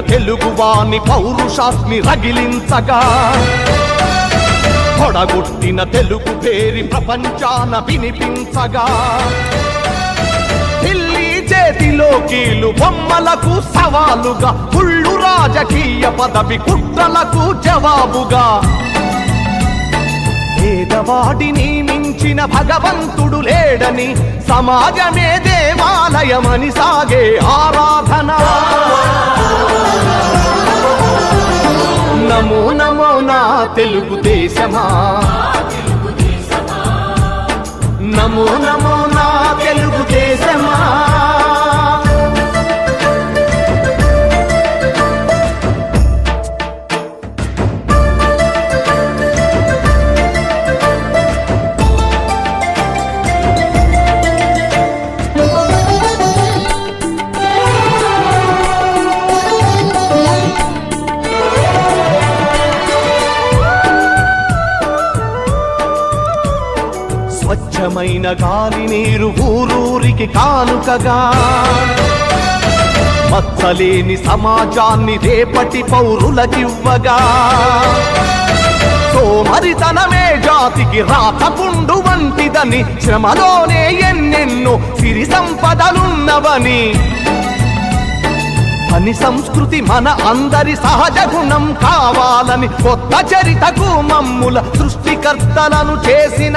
తెలుగువాని పౌరుషాస్ని రగిలించగా. పొడగొట్టిన తెలుగు పేరి ప్రపంచాన వినిపించగా. ఢిల్లీ చేతిలో కీలు బొమ్మలకు సవాలుగా కుళ్ళు రాజకీయ పదవి కుట్రలకు జవాబుగా. పేదవాడిని మించిన భగవంతుడు లేడని సమాజమే దేవాలయమని సాగే ఆరాధన. నమో నమో నా తెలుగుదేశమా నమో నమో నా తెలుగుదేశమా స్వచ్ఛమైన గాలి నీరు ఊరూరికి కానుకగా. మచ్చలేని సమాజాన్ని రేపటి పౌరులకివ్వగా. సోమరితనమే జాతికి రాతపుండు వంటిదని శ్రమలోనే ఎన్నెన్నో సిరి సంపదలున్నవని. పని సంస్కృతి మన అందరి సహజ గుణం కావాలని కొత్త చరితకు మమ్ముల సృష్టికర్తలను చేసిన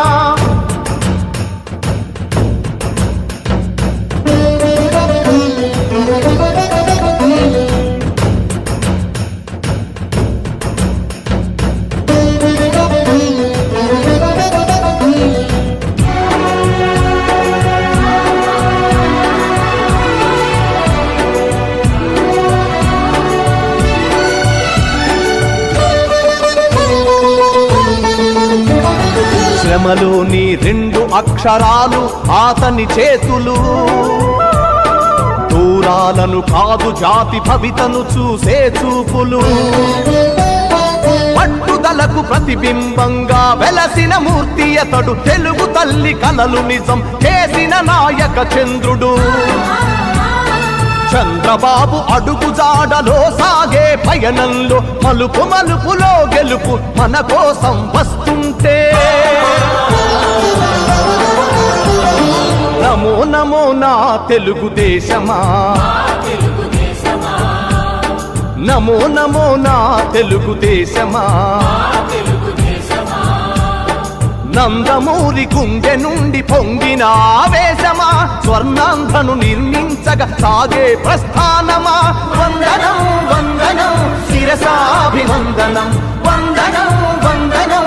శ్రమలోని రెండు అక్షరాలు ఆతని చేతులు. దూరాలను కాదు జాతి భవితను చూసే చూపులు. పట్టుదలకు ప్రతిబింబంగా వెలసిన మూర్తి అతడు తెలుగు తల్లి కలలు నిజం చేసిన నాయక చంద్రుడు. చంద్రబాబు అడుగు జాడలో సాగే పయనంలో మలుపు మలుపులో గెలుపు మన కోసం వస్తుంటే. నమో నమో నా తెలుగుదేశమా. నమో నమో నా తెలుగుదేశమా. నందమూరి గుండె నుండి పొంగిన ఆవేశమా? స్వర్ణాంధను నిర్మించగ సాగే ప్రస్థానమా? వందనం వందనం శిరసాభివందనం. వందనం వందనం.